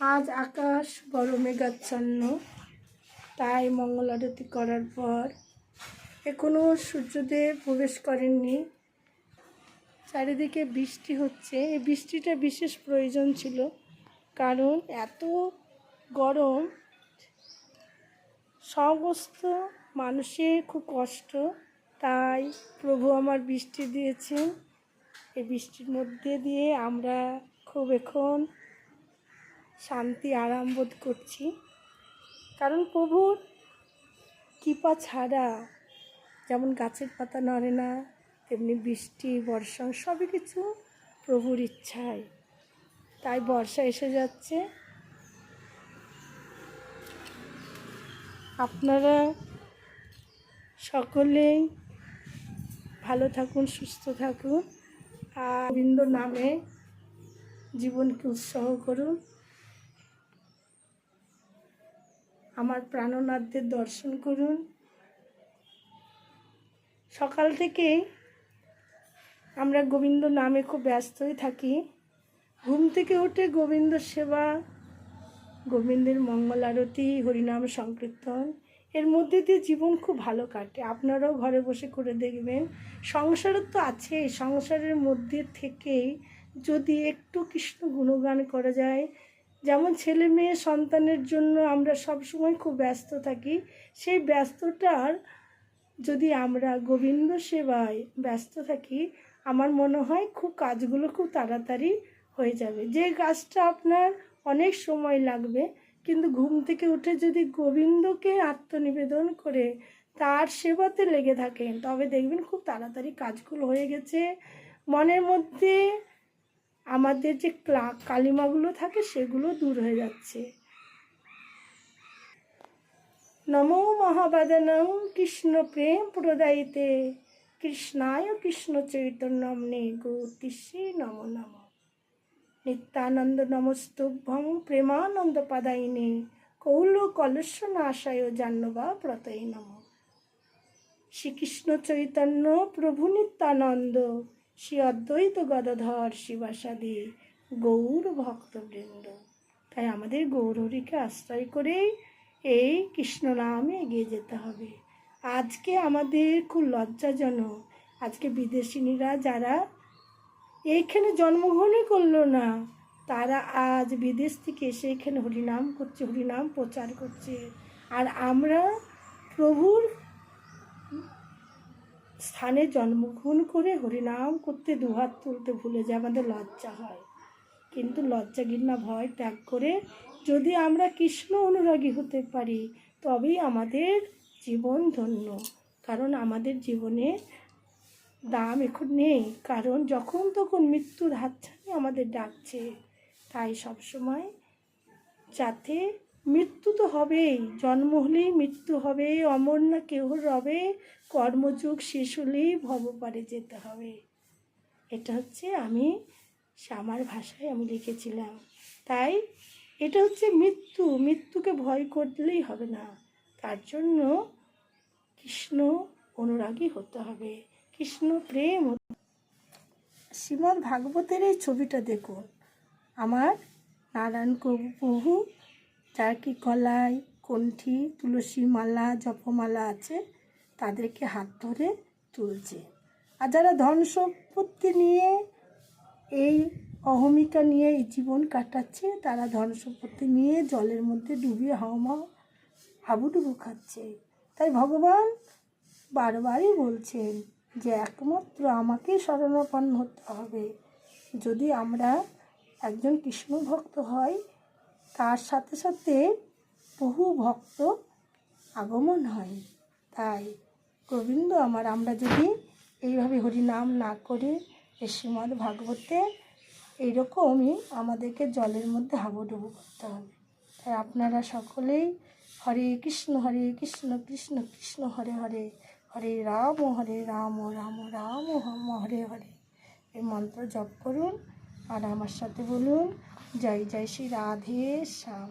আজ আকাশ বড় মেঘাচ্ছন্ন। তাই মঙ্গল আরতি করার পর এখনও সূর্যদেব প্রবেশ করেননি। চারিদিকে বৃষ্টি হচ্ছে। এই বৃষ্টিটা বিশেষ প্রয়োজন ছিল, কারণ এত গরম। সমস্ত মানুষের খুব কষ্ট। তাই প্রভু আমার বৃষ্টি দিয়েছেন। এই বৃষ্টির মধ্যে দিয়ে আমরা খুব এখন শান্তি আরাম বোধ করছি। কারণ প্রভুর কৃপা ছাড়া যেমন গাছের পাতা নড়ে না, তেমনি বৃষ্টি, বর্ষা সবই কিছু প্রভুর ইচ্ছায়। তাই বর্ষা এসে যাচ্ছে। আপনারা সকলেই ভালো থাকুন, সুস্থ থাকুন। আর গোবিন্দ নামে জীবনকে উৎসাহ করুন। আমার প্রাণনাথদের দর্শন করুন। সকাল থেকেই আমরা গোবিন্দ নামে খুব ব্যস্তই থাকি। ঘুম থেকে উঠে গোবিন্দ সেবা, গোবিন্দের মঙ্গল আরতি, হরিনাম সংকীর্তন। এর মধ্যে দিয়ে জীবন খুব ভালো কাটে। আপনারাও ঘরে বসে করে দেখবেন। সংসারও তো আছে সংসারের মধ্যে থেকেই যদি একটু কৃষ্ণ গুণগান করা যায় যেমন ছেলে মেয়ে সন্তানের জন্য আমরা সব সময় খুব ব্যস্ত থাকি, সেই ব্যস্তটার যদি আমরা গোবিন্দ সেবায় ব্যস্ত থাকি, আমার মনে হয় খুব কাজগুলো খুব তাড়াতাড়ি হয়ে যাবে। যে কাজটা আপনার অনেক সময় লাগবে, কিন্তু ঘুম থেকে উঠে যদি গোবিন্দকে আত্মনিবেদন করে তার সেবাতে লেগে থাকেন, তবে দেখবেন খুব তাড়াতাড়ি কাজগুলো হয়ে গেছে। মনের মধ্যে আমাদের যে ক্লা- কালিমাগুলো থাকে সেগুলো দূর হয়ে যাচ্ছে। নমো মহাবাদনম কৃষ্ণ প্রেম প্রদায়িতে, কৃষ্ণায় কৃষ্ণ চৈতন্যমনে গৌতিশ্রী নম নম। নিত্যানন্দ নমস্তুভ্যং প্রেমানন্দ পাদাইনে কৌল কলস্য নাশায় জাহ্নবা প্রতয় নম। শ্রীকৃষ্ণ চৈতন্য প্রভু নিত্যানন্দ শ্রী অদ্বৈত গদাধর শিবাসাদি গৌর ভক্তবৃন্দ। তাই আমাদের গৌরহরিকে আশ্রয় করেই এই কৃষ্ণ নামে এগিয়ে যেতে হবে। আজকে আমাদের খুব লজ্জাজনক। আজকে বিদেশিনীরা যারা এইখানে জন্মগ্রহণই করল না, তারা আজ বিদেশ থেকে এসে এখানে হরিনাম করছে, হরিনাম প্রচার করছে। আর আমরা প্রভুর স্থানে জন্মগ্রহণ করে হরিনাম করতে দুহাত তুলতে ভুলে যায় আমাদের লজ্জা হয়। কিন্তু লজ্জা ঘৃণা ভয় ত্যাগ করে যদি আমরা কৃষ্ণ অনুরাগী হতে পারি, তবেই আমাদের জীবন ধন্য। কারণ আমাদের জীবনে দাম এখন নেই। কারণ যখন তখন মৃত্যুর হাতছানি আমাদের ডাকছে। তাই সবসময় যাতে মৃত্যু তো হবেই, জন্ম হলেই মৃত্যু হবে, অমর না কেউ রবে, কর্মযুগ শেষ হলেই ভবপারে যেতে হবে। এটা হচ্ছে আমি আমার ভাষায় আমি লিখেছিলাম। তাই এটা হচ্ছে মৃত্যু, মৃত্যুকে ভয় করলেই হবে না। তার জন্য কৃষ্ণ অনুরাগী হতে হবে, কৃষ্ণ প্রেম শ্রীমদ্ ভাগবতের এই ছবিটা দেখুন। আমার নারায়ণ প্রভু কি কলাই কণ্ঠি তুলসী মালা জপমালা আছে, তাদেরকে হাত ধরে তুলছে। আর যারা ধন সম্পত্তি নিয়ে এই অহমিকা নিয়ে এই জীবন কাটাচ্ছে, তারা ধন সম্পত্তি নিয়ে জলের মধ্যে ডুবিয়ে হাওমা হাবুডুবু খাচ্ছে। তাই ভগবান বারবারই বলছেন যে, একমাত্র আমাকেই শরণাপন্ন হতে হবে। যদি আমরা একজন কৃষ্ণ ভক্ত হয় তার সাথে সাথে বহু ভক্ত আগমন হয়। তাই গোবিন্দ আমার, আমরা যদি এইভাবে হরিনাম না করে শ্রীমদ্ ভাগবতে এইরকমই আমাদেরকে জলের মধ্যে হাবুডুবু করতে হবে। তাই আপনারা সকলেই হরে কৃষ্ণ হরে কৃষ্ণ কৃষ্ণ কৃষ্ণ, হরে হরে হরে রাম হরে রাম রাম রাম হরে হরে, এই মন্ত্র জপ করুন। আর আমার সাথে বলুন জয় জয় শ্রী রাধে শ্যাম।